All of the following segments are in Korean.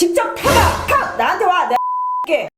직접 타봐 타 나한테 와 내가 게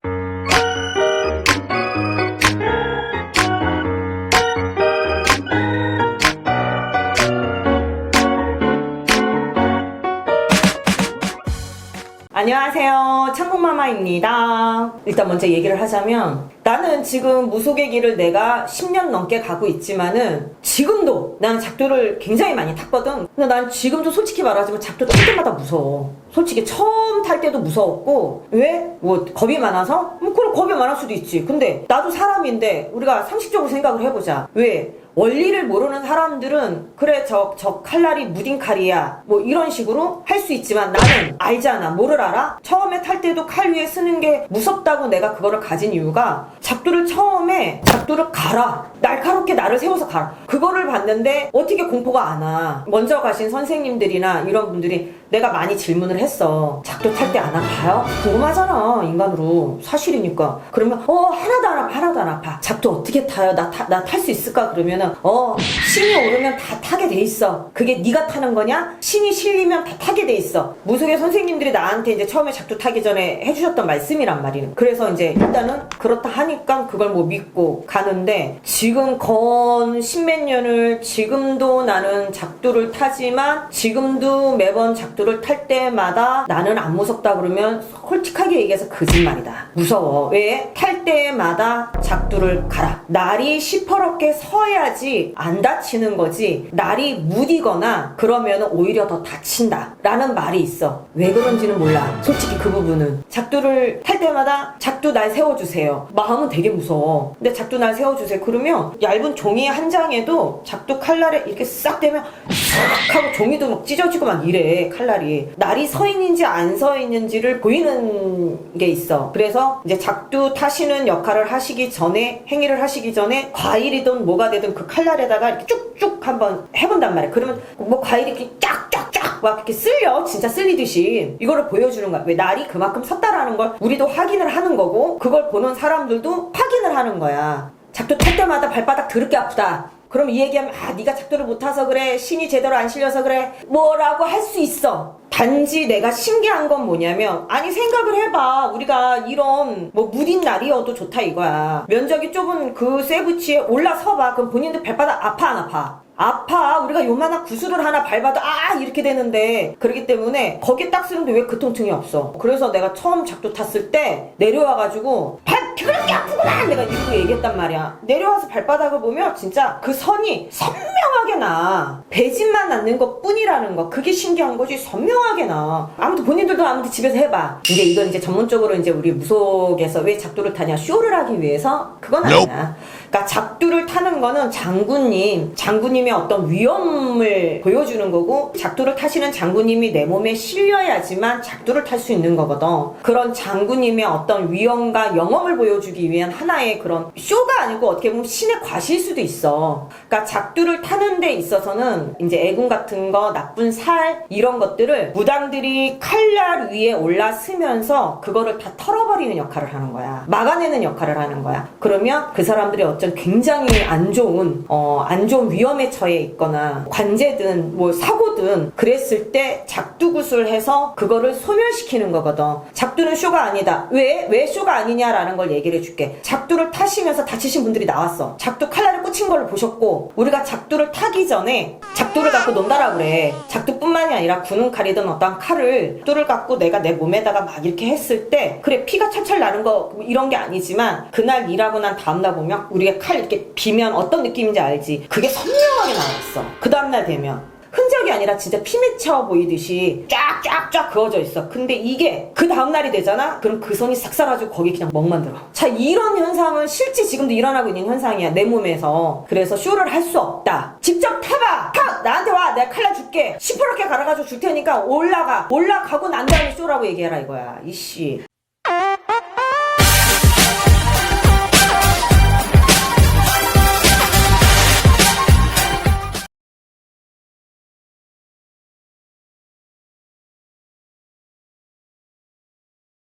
안녕하세요. 창국마마입니다. 일단 먼저 얘기를 하자면 나는 지금 무속의 길을 내가 10년 넘게 가고 있지만은 지금도 나는 작두를 굉장히 많이 탔거든. 근데 난 지금도 솔직히 말하자면 작두 탈 때마다 무서워. 솔직히 처음 탈 때도 무서웠고 왜? 뭐 겁이 많아서? 뭐 그럼 겁이 많을 수도 있지. 근데 나도 사람인데 우리가 상식적으로 생각을 해보자. 왜? 원리를 모르는 사람들은 그래 저 저 칼날이 무딘 칼이야 뭐 이런 식으로 할 수 있지만 나는 알잖아 뭐를 알아? 처음에 탈 때도 칼 위에 쓰는 게 무섭다고 내가 그거를 가진 이유가 작두를 처음에 작두를 갈아 날카롭게 나를 세워서 갈아 그거를 봤는데 어떻게 공포가 안 와? 먼저 가신 선생님들이나 이런 분들이 내가 많이 질문을 했어 작두 탈 때 안 아파요? 궁금하잖아 인간으로 사실이니까 그러면 어 하나도 안 아파 하나도 안 아파 작두 어떻게 타요? 나탈 수 있을까? 그러면은 어 신이 오르면 다 타게 돼 있어 그게 네가 타는 거냐? 신이 실리면 다 타게 돼 있어 무속의 선생님들이 나한테 이제 처음에 작두 타기 전에 해주셨던 말씀이란 말이는 그래서 이제 일단은 그렇다 하니까 그걸 뭐 믿고 가는데 지금 건 십몇 년을 지금도 나는 작두를 타지만 지금도 매번 작두 를탈 때마다 나는 안 무섭다 그러면 솔직하게 얘기해서 거짓말이다. 무서워. 왜? 탈 때마다 작두를 가라 날이 시퍼렇게 서야지 안 다치는 거지. 날이 무디거나 그러면 오히려 더 다친다. 라는 말이 있어. 왜 그런지는 몰라. 솔직히 그 부분은. 작두를 탈 때마다 작두 날 세워주세요. 마음은 되게 무서워. 근데 작두 날 세워주세요. 그러면 얇은 종이 한 장에도 작두 칼날에 이렇게 싹 대면 싹 하고 종이도 막 찢어지고 막 이래. 칼날 이 날이 서 있는지 안 서 있는지를 보이는 게 있어. 그래서 이제 작두 타시는 역할을 하시기 전에 행위를 하시기 전에 과일이든 뭐가 되든 그 칼날에다가 이렇게 쭉쭉 한번 해본단 말이야. 그러면 뭐 과일이 이렇게 쫙쫙쫙 막 이렇게 쓸려? 진짜 쓸리듯이. 이거를 보여주는 거야. 왜 날이 그만큼 섰다라는 걸 우리도 확인을 하는 거고 그걸 보는 사람들도 확인을 하는 거야. 작두 탈 때마다 발바닥 더럽게 아프다 그럼 이 얘기하면 아 네가 작두를 못 타서 그래. 신이 제대로 안 실려서 그래. 뭐라고 할 수 있어. 단지 내가 신기한 건 뭐냐면 아니 생각을 해봐. 우리가 이런 뭐 무딘 날이어도 좋다 이거야. 면적이 좁은 그 세부치에 올라서봐. 그럼 본인들 발바닥 아파 안 아파 아파. 우리가 요만한 구슬을 하나 밟아도 아 이렇게 되는데. 그렇기 때문에 거기 딱 쓰는데 왜 그 통증이 없어? 그래서 내가 처음 작두 탔을 때 내려와가지고 발 그렇게 아프구나! 내가 이러고 얘기했단 말이야. 내려와서 발바닥을 보면 진짜 그 선이 선명하게 나. 배진만 않는 것 뿐이라는 거. 그게 신기한 거지. 선명하게 나. 아무튼 본인들도 아무튼 집에서 해봐. 이제 이건 이제 전문적으로 이제 우리 무속에서 왜 작두를 타냐? 쇼를 하기 위해서 그건 아니야. 그러니까 작두를 타는 거는 장군님 장군님 의 어떤 위험을 보여주는 거고 작두를 타시는 장군님이 내 몸에 실려야지만 작두를 탈 수 있는 거거든. 그런 장군님의 어떤 위험과 영험을 보여주기 위한 하나의 그런 쇼가 아니고 어떻게 보면 신의 과실 수도 있어. 그러니까 작두를 타는 데 있어서는 이제 애군 같은 거 나쁜 살 이런 것들을 무당들이 칼날 위에 올라서면서 그거를 다 털어버리는 역할을 하는 거야. 막아내는 역할을 하는 거야. 그러면 그 사람들이 어쩐 굉장히 안 좋은 어, 안 좋은 위험에 처해 있거나 관제든 뭐 사고든 그랬을 때 작두굿을 해서 그거를 소멸시키는 거거든. 작두는 쇼가 아니다. 왜? 왜 쇼가 아니냐라는 걸 얘기를 해줄게. 작두를 타시면서 다치신 분들이 나왔어. 작두 칼날을 꽂힌 걸 보셨고 우리가 작두를 타기 전에 작두를 갖고 논다라 그래. 작두뿐만이 아니라 구는 칼이든 어떤 칼을 작두를 갖고 내가 내 몸에다가 막 이렇게 했을 때 그래 피가 철철 나는 거뭐 이런 게 아니지만 그날 일하고 난 다음날 보면 우리가 칼 이렇게 비면 어떤 느낌인지 알지? 그게 선명하게 나왔어. 그 다음날 되면 흔적이 아니라 진짜 피 맺혀 보이듯이 쫙쫙쫙 그어져 있어. 근데 이게 그 다음날이 되잖아? 그럼 그 손이 싹 사라지고 거기 그냥 멍만 들어. 자, 이런 현상은 실제 지금도 일어나고 있는 현상이야. 내 몸에서. 그래서 쇼를 할 수 없다. 직접 타봐! 타! 나한테 와! 내가 칼날 줄게! 시퍼렇게 갈아가지고 줄 테니까 올라가! 올라가고 난 다음에 쇼라고 얘기해라 이거야. 이씨.